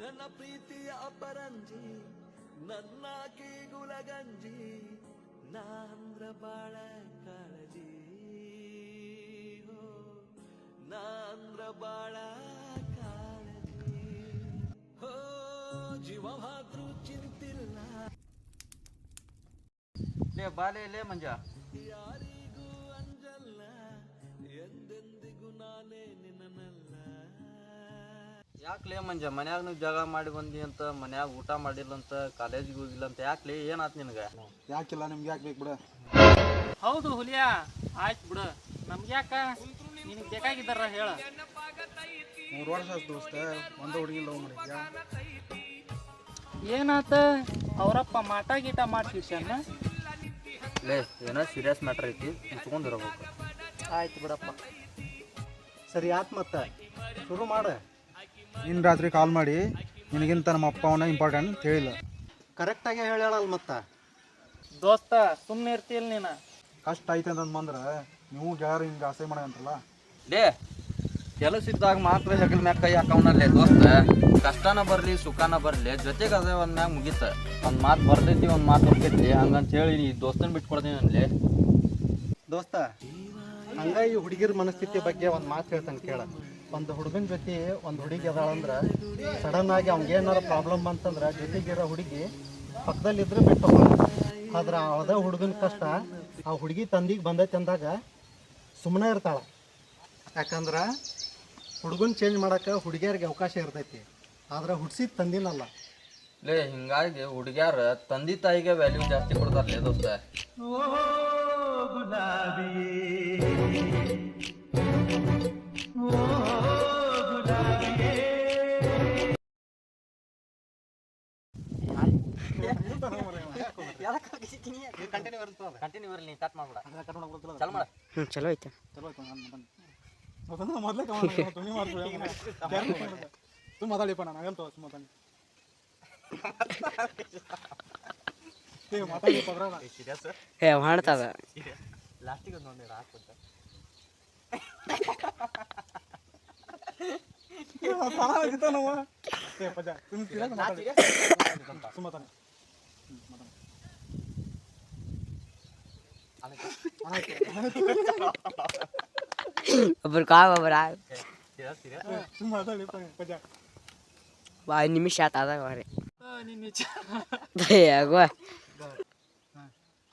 ನನ್ನ ಪ್ರೀತಿಯ ಅಪರಂಜಿ ನನ್ನ ಕೀಗುಲಗಂಜಿ ನಾಂದ್ರ ಬಾಳ ಕಾಳಜಿ. ಹೋ ನಾಂದ್ರ ಬಾಳ ಕಾಳಜಿ. ಹೋ ಜೀವವಾದ್ರೂ ಚಿಂತಿಲ್ಲ. ಲೇ ಬಾಲೆ ಲೇ ಮಂಜ. ಯಾಕ್ಲೇ ಮಂಜ ಮನ್ಯಾಗ ನೀವು ಜಗಳ ಮಾಡಿ ಬಂದಿ ಅಂತ ಮನ್ಯಾಗ ಊಟ ಮಾಡಿಲ್ಲ ಅಂತ ಕಾಲೇಜಿಗೆ ಹೋಗಿಲ್ಲ ಅಂತ ಯಾಕ್ಲೇ? ಏನಾತ್ ನಿನಗ? ಯಾಕಿಲ್ಲ ನಿಮ್ಗೆ ಯಾಕೆ ಬೇಕು ಬಿಡ. ಹೌದು ಹುಲಿಯಾ ಆಯ್ತು ಬಿಡು. ನಮ್ಗೆ ಯಾಕ? ನಿನಗೆ ಬೇಕಾಗಿದ್ದಾರ ಹೇಳ. ಮೂರು ವರ್ಷ ಆಯ್ತು ದೋಸ್ತ ಒಂದು ಹುಡುಗಿ ಲವ್ ಮಾಡಿದ್ಯಾ? ಏನಾತ? ಅವರಪ್ಪ ಮಾಟ ಗೀಟ ಮಾಡ್ತಿರ್ಸನ್ನ ಲೇ ಏನೋ ಸೀರಿಯಸ್ ಮ್ಯಾಟರ್ ಐತಿ ಇಟ್ಕೊಂಡಿರಬೇಕು ಆಯ್ತು ಬಿಡಪ್ಪ. ಸರಿ ಆತ್ ಮತ್ತ. ಶುರು ಮಾಡ. ಇನ್ನು ರಾತ್ರಿ ಕಾಲ್ ಮಾಡಿ ನಿನಗಿಂತ ನಮ್ಮ ಅಪ್ಪ ಅವನ ಇಂಪಾರ್ಟೆಂಟ್ ಅಂತ ಹೇಳಿಲ್ಲ ಕರೆಕ್ಟಾಗಿ ಹೇಳಲ್ಲ ಮತ್ತ? ದೋಸ್ತ ಸುಮ್ಮನೆ ಇರ್ತೀಯಲ್ಲ ನೀನು. ಕಷ್ಟ ಐತೆ ಅಂತ ಬಂದ್ರೆ ನೀವು ಗೆಳೆಯರು ಹಿಂಗೆ ಆಸೆ ಮಾಡಂತಲ್ಲ ಡೇ ಕೆಲಸ ಇದ್ದಾಗ ಮಾತ್ರ ಹೆಗಲ್ ಮ್ಯಾಗ ಕೈ ಹಾಕವನಲ್ಲೇ ದೋಸ್ತ. ಕಷ್ಟನ ಬರಲಿ ಸುಖನ ಬರಲಿ ಜೊತೆಗೆ ಅದೇ ಒಂದು ಮ್ಯಾಗ ಮುಗೀತ. ಒಂದು ಮಾತು ಬರ್ತೈತಿ ಒಂದು ಮಾತು ಬರ್ತೈತಿ ಹಂಗಂತ ಹೇಳಿ ನೀ ದೋಸ್ತನ ಬಿಟ್ಕೊಡ್ತೀನಿ ಅಲ್ಲಿ ದೋಸ್ತ ಹಂಗ ಈ ಹುಡುಗಿರ ಮನಸ್ಥಿತಿ ಬಗ್ಗೆ ಒಂದು ಮಾತು ಹೇಳ್ತಾನೆ ಕೇಳ. ಒಂದು ಹುಡುಗನ ಜೊತೆ ಒಂದು ಹುಡುಗಿ ಅದಾಳಂದ್ರೆ ಸಡನ್ ಆಗಿ ಏನಾರ ಪ್ರಾಬ್ಲಮ್ ಅಂತಂದ್ರೆ ಜೊತೆಗಿರೋ ಹುಡುಗಿ ಪಕ್ಕದಲ್ಲಿದ್ರೆ ಬಿಟ್ಟು ಆದ್ರೆ ಅದ ಹುಡುಗನ ಕಷ್ಟ ಆ ಹುಡುಗಿ ತಂದಿಗೆ ಬಂದೈತೆ ಅಂದಾಗ ಸುಮ್ಮನೆ ಇರ್ತಾಳ. ಯಾಕಂದ್ರೆ ಹುಡುಗನ್ ಚೇಂಜ್ ಮಾಡೋಕೆ ಹುಡುಗಿಯರಿಗೆ ಅವಕಾಶ ಇರ್ತೈತಿ. ಆದ್ರೆ ಹುಡ್ಸಿದ ತಂದಿನಲ್ಲ. ಲೇ ಹಿಂಗಾಗಿ ಹುಡುಗ್ಯಾರ ತಂದೆ ತಾಯಿಗೆ ವ್ಯಾಲ್ಯೂ ಜಾಸ್ತಿ ಕೊಡ್ತಾರಲೇ ದೋಸ್ತ. ಕಂಟಿನ್ಯೂ ಇರಲಿ ಕಟ್ ಮಾಡ್ಬೇಡ ಚಲ್ ಮಾಡ ಚಲೋ ಐತೆ ಚಲೋ ಮಾತಾಡಿ ಮೊದಲೇ ತುಂಬ ಮಾತಾಡಿಪ್ಪ ನಾನು ಆಗಲ್ಲ ತೋರಿಸ್ ಮಾತಾಡಿ. ಏ ಮಾಡ್ತದ ಲಾಸ್ಟಿಗೆ ಒಂದು ಸೀರಿಯಸ್ ಮಾತಾಡಿ ತುಂಬ ಮಾತಾಡಿ ಒಬ್ರು ಕಾವ್ ಒಬ್ರು ತುಂಬ ಮಾತಾಡಿಪ್ಪ ಪಜ ಐದು ನಿಮಿಷ ಆತ ಅದಾಗ ಬರ್ರಿ ನಿನ್ನ ಆಗೋ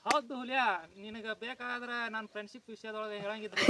ಹೌದು ಹುಲಿಯ ನಿನಗೆ ಬೇಕಾದ್ರೆ ನಾನು ಫ್ರೆಂಡ್ಶಿಪ್ ವಿಷಯದೊಳಗೆ ಹೇಳಂಗಿದ್ರೆ